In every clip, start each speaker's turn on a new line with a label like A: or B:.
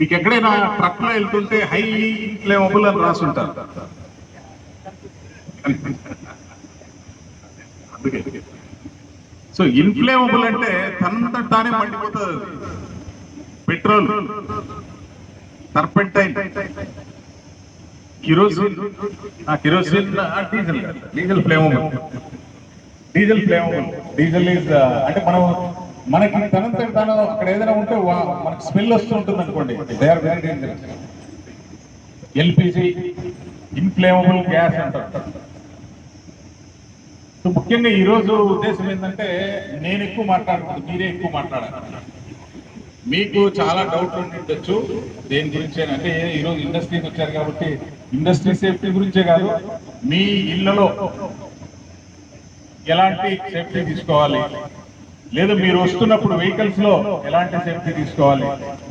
A: మీకు ఎక్కడైనా ట్రక్లో వెళ్తుంటే హైలీ ఫ్లేమబుల్ అని రాసుంటారు. అందుకే. సో ఇన్ఫ్లేమబుల్ అంటే తనంత తానే మండిపోతుంది. Petrol turpentine kerosene. ఆ kerosene diesel. Diesel flammable. Diesel flammable. Diesel is అంటే మనం మనకి తనంత తాను అక్కడ ఏదైనా ఉంటే మనకు స్మెల్ వస్తూ ఉంటుంది అనుకోండి they are very dangerous LPG inflammable gas అంటారు. సో ముఖ్యంగా ఈరోజు ఉద్దేశం ఏంటంటే నేను ఎక్కువ మాట్లాడుతుంది మీరే ఎక్కువ మాట్లాడాలి. మీకు చాలా డౌట్ ఉండొచ్చు. దేని గురించి అంటే ఈరోజు ఇండస్ట్రీకి వచ్చారు కాబట్టి ఇండస్ట్రీ సేఫ్టీ గురించే కాదు మీ ఇళ్ళలో ఎలాంటి సేఫ్టీ తీసుకోవాలి? లేదా మీరు వస్తున్నప్పుడు వెహికల్స్లో ఎలాంటి సేఫ్టీ తీసుకోవాలి?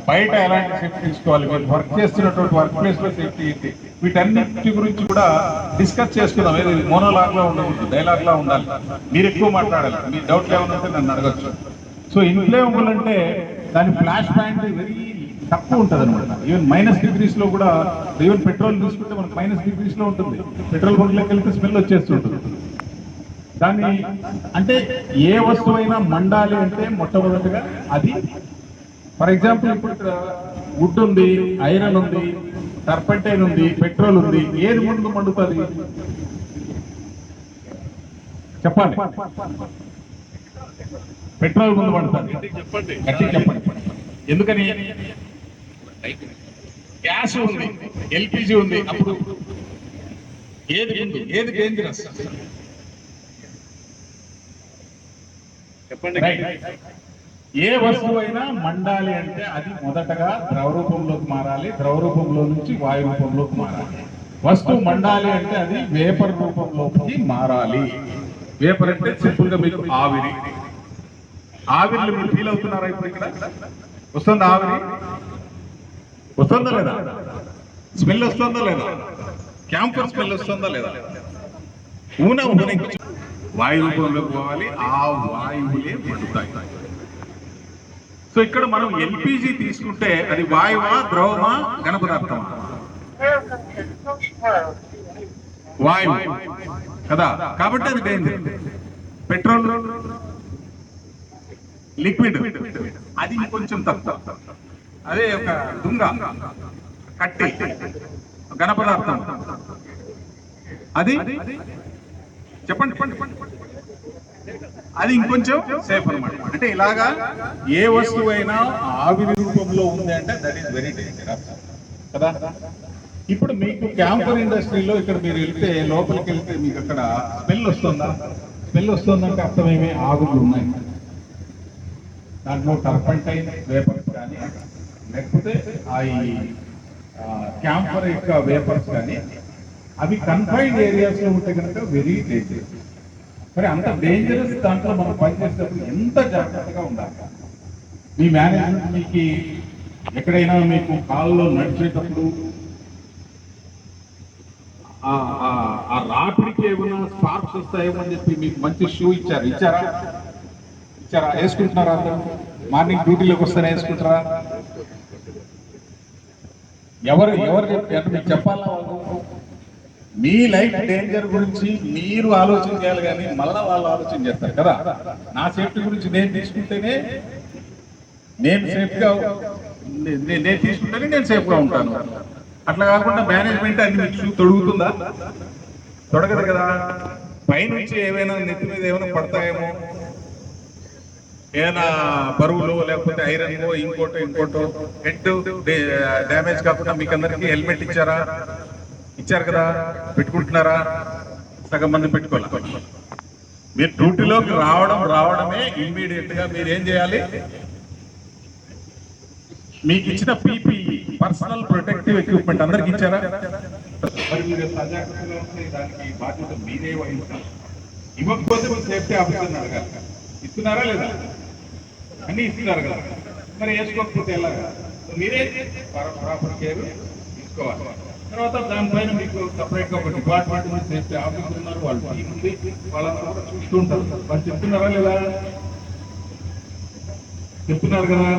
A: బయట ఎలాంటి సేఫ్టీ తీసుకోవాలి? మీరు వర్క్ చేస్తున్నటువంటి వర్క్ ప్లేస్లో సేఫ్టీ ఏంటి? వీటన్నిటి గురించి కూడా డిస్కస్ చేసుకుందాం. ఏది మోనోలాగ్ లా ఉండకూడదు డైలాగ్ లా ఉండాలి. మీరు ఎక్కువ మాట్లాడాలి. మీ డౌట్లు ఏమైనా ఉంటే నన్ను అడగచ్చు. సో ఇన్ఫ్లేమబుల్ అంటే దాని ఫ్లాష్ పాయింట్ వెరీ తక్కువ ఉంటుంది అనమాట ఈవెన్ మైనస్ డిగ్రీస్లో కూడా ఈవెన్ పెట్రోల్ తీసుకుంటే మనకు మైనస్ డిగ్రీస్లో ఉంటుంది. పెట్రోల్ బంక్ లెక్కలకి స్మెల్ వచ్చేస్తుంటుంది. దాన్ని అంటే ఏ వస్తువైనా మండాలి అంటే మొట్టమొదటిగా అది ఫర్ ఎగ్జాంపుల్ ఇప్పుడు వుడ్ ఉంది ఐరన్ ఉంది టర్పెంటైన్ ఉంది పెట్రోల్ ఉంది ఏది ముందు మండుతుంది? చెప్పండి. పెట్రోల్ ముందు మండుతుంది. గట్టి చెప్పండి. ఎందుకని? గ్యాస్ ఉంది ఎల్పిజి ఉంది అప్పుడు ఏది ఏది డేంజరస్
B: చెప్పండి.
A: ఏ వస్తువు అయినా మండాలి అంటే అది మొదటగా ద్రవ రూపంలోకి మారాలి. ద్రవ రూపంలో నుంచి వాయు రూపంలోకి మారాలి. వస్తువు మండాలి అంటే అది వేపర్ రూపంలోకి మారాలి. వేపర్ అంటే సింపుల్గా మీకు ఆవిరి. ఆవిరిని మీరు ఫీల్ అవుతున్నారా ఇప్పుడు ఇక్కడ? వస్తుందా ఆవిరి? వస్తుందా లేదా? స్మెల్ వస్తుందా లేదా? క్యాంపర్ స్మెల్ వస్తుందా లేదా? ఊన ఊన వాయు రూపంలో పోవాలి ఆ వాయువులే పండుతాయి. సో ఇక్కడ మనం ఎల్పిజి తీసుకుంటే అది వాయువా ద్రవమా ఘన పదార్థమా వాయువు. కదా? కాబట్టి అది డేంజర్ పెట్రోల్. లిక్విడ్. అది కొంచెం తక్కువ. అదే ఒక దుంగ కట్టి ఘన పదార్థం అది? చెప్పండి అది ఇంకొంచెం సేఫ్ అనమాట అంటే ఇలాగా ఏ వస్తువు అయినా ఆవిరి రూపంలో ఉంది అంటే దట్ ఈస్ వెరీ డేంజరస్ కదా? ఇప్పుడు మీకు క్యాంపర్ ఇండస్ట్రీలో ఇక్కడ మీరు వెళ్తే లోపలికి వెళ్తే మీకు అక్కడ స్మెల్ వస్తుందా? స్మెల్ వస్తుందంటే అర్థమేమి ఆవులు ఉన్నాయి. దాంట్లో టర్పంటైన్ వేపర్స్ కానీ లేకపోతే ఆ క్యాంపర్ యొక్క వేపర్స్ కానీ అవి కన్ఫైన్డ్ ఏరియాస్లో ఉంటే కనుక వెరీ డేంజరస్ మరి అంత డేంజరస్ దాంట్లో మనం పనిచేసేటప్పుడు ఎంత జాగ్రత్తగా ఉండాలి? మీ మేనేజ్మెంట్ మీకు ఎక్కడైనా మీకు కాల్లో నడిచేటప్పుడు ఆ- ఆ- ఆ రాపిడికి ఏమైనా స్పార్క్స్ వస్తాయేమో అని చెప్పి మీకు మంచి షూ ఇచ్చారు? ఇచ్చారా? ఇచ్చారా? వేసుకుంటున్నారా అందరూ? మార్నింగ్ డ్యూటీలోకి వస్తేనే వేసుకుంటారా? ఎవరు ఎవరు చెప్పారు? మీకు చెప్పాలా? వాళ్ళు? మీ లైఫ్ డేంజర్ గురించి మీరు ఆలోచన చేయాలి కానీ మళ్ళా వాళ్ళు ఆలోచన చేస్తారు కదా. నా సేఫ్టీ గురించి నేను తీసుకుంటేనే నేను సేఫ్గా నేను తీసుకుంటేనే నేను సేఫ్గా ఉంటాను. అట్లా కాకుండా మేనేజ్మెంట్ అన్ని తొడుగుతుందా? తొడగదు కదా. పైనుంచి ఏమైనా నెత్తి మీద ఏమైనా పడతాయేమో? ఏదైనా బరువులు లేకపోతే ఐరన్ ఇంకోటో ఇంకోటో హెడ్ డ్యామేజ్ కాకుండా మీకు అందరికీ హెల్మెట్ ఇచ్చారా? ఇచ్చారు కదా? పెట్టుకుంటున్నారా? సగం మంది పెట్టుకోవాలి. మీరు డ్యూటీలోకి రావడం రావడమే ఇమ్మీడియట్గా మీరు ఏం చేయాలి? మీకు ఇచ్చిన పీపీ పర్సనల్ ప్రొటెక్టివ్ ఎక్విప్మెంట్ అందరికి ఇచ్చారా? మరి మీరు సజాగ్రత్తగా ఉంటే దానికి బాధ్యత మీరే వహించాలి. ఇవ్వకపోతే మీరు సేఫ్టీ ఆఫీసర్ని అడగాలి. ఇస్తున్నారా లేదా? అన్ని ఇస్తున్నారు కదా. మరి వేసుకోకపోతే ఎలాగా? మీరే ప్రాపర్ కేర్ తీసుకోవాలి. తర్వాత దానిపైన మీకు సపరేట్గా ఒక డిపార్ట్మెంట్ ఉంది సేఫ్టీ ఆఫీసర్ ఉన్నారు వాళ్ళు టీం ఉంది. వాళ్ళంతా కూడా చూస్తూ ఉంటారు. వాళ్ళు చెప్తున్నారా లేదా? చెప్తున్నారు కదా.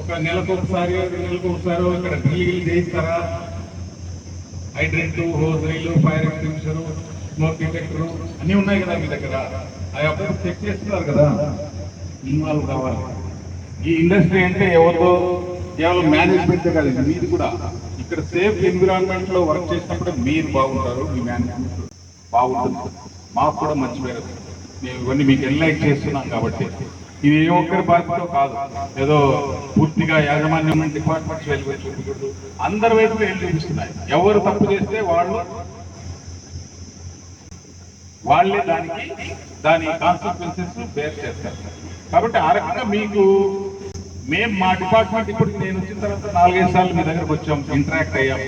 A: ఒక నెలకు ఒకసారి రెండు నెలలకు ఒకసారి ఇక్కడ డ్రిల్ చేయిస్తారా? హైడ్రెంట్ హోజైలు ఫైర్ ఎక్స్టింగ్విషర్ స్మోక్ డిటెక్టర్ అన్నీ ఉన్నాయి కదా మీ దగ్గర. అవి అప్పుడు చెక్ చేస్తున్నారు కదా. ఇన్వాల్వ్ కావాలి. ఈ ఇండస్ట్రీ అంటే ఎవరితో కేవలం మేనేజ్మెంట్ కాదు ఇది కూడా. ఇక్కడ సేఫ్ ఎన్విరాన్మెంట్లో వర్క్ చేసినప్పుడు మీరు బాగుంటారు మీ మేనేజ్మెంట్ బాగుంటుంది. మాకు కూడా మంచి పేరు మేము ఇవన్నీ మీకు ఎన్లైట్ చేస్తున్నాం కాబట్టి. ఇది ఏ ఒక్కరి బాధ్యత కాదు. ఏదో పూర్తిగా యాజమాన్యం డిపార్ట్మెంట్స్ వెళ్ళి చూపించదు అందరి వైపు వెళ్ళి చూపిస్తున్నాయి. ఎవరు తప్పు చేస్తే వాళ్ళు వాళ్ళే దానికి దాని కాన్సిక్వెన్సెస్ బేర్ చేస్తారు. కాబట్టి ఆ రకంగా మీకు మేము మా డిపార్ట్మెంట్ ఇప్పుడు నేను వచ్చిన తర్వాత నాలుగైదు సార్లు మీ దగ్గరకు వచ్చాం ఇంటరాక్ట్ అయ్యాం.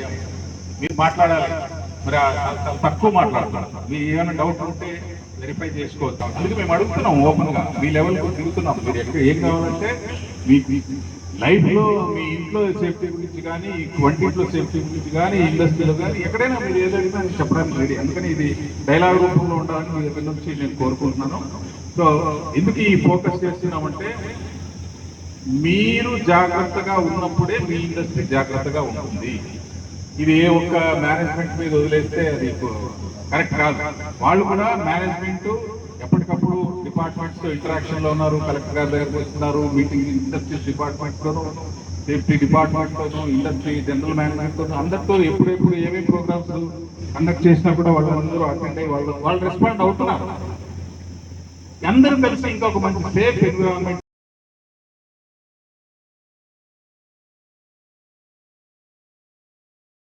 A: మీరు మాట్లాడాలి. మరి తక్కువ మాట్లాడుతున్నారు మీరు ఏమైనా డౌట్ ఉంటే వెరిఫై చేసుకోవచ్చు అందుకే మేము అడుగుతున్నాం ఓపెన్గా మీ లెవెల్ తిరుగుతున్నాం. మీరు ఎక్కడ ఏం కావాలంటే మీ లైఫ్లో మీ ఇంట్లో సేఫ్టీ గురించి కానీ ట్వంటీలో సేఫ్టీ గురించి కానీ ఇండస్ట్రీలో కానీ ఎక్కడైనా మీరు ఏదో అడిగినా చెప్పడానికి రెడీ అందుకని ఇది డైలాగ్ రూపంలో ఉండాలని మీ దగ్గర నుంచి నేను కోరుకుంటున్నాను. సో ఎందుకు ఈ ఫోకస్ చేస్తున్నామంటే మీరు జాగ్రత్తగా ఉన్నప్పుడే మీ ఇండస్ట్రీ జాగ్రత్తగా ఉంటుంది. ఇది ఏ ఒక్క మేనేజ్మెంట్ మీద వదిలేస్తే అది కరెక్ట్ కాదు. వాళ్ళు కూడా మేనేజ్మెంట్ ఎప్పటికప్పుడు డిపార్ట్మెంట్స్ ఇంటరాక్షన్లో ఉన్నారు కలెక్టర్ గారి దగ్గరకు వస్తున్నారు మీటింగ్ ఇండస్ట్రీస్ డిపార్ట్మెంట్లోనూ సేఫ్టీ డిపార్ట్మెంట్లోనూ ఇండస్ట్రీ జనరల్ మేనేజ్మెంట్ అందరితో ఎప్పుడెప్పుడు ఏమేమి ప్రోగ్రామ్స్ కండక్ట్ చేసినా కూడా వాళ్ళు అందరూ అటెండ్ అయ్యి వాళ్ళు వాళ్ళు రెస్పాండ్ అవుతున్నారు. అందరూ కలిసి ఇంకొక మంచి సేఫ్ ఎన్విరాన్మెంట్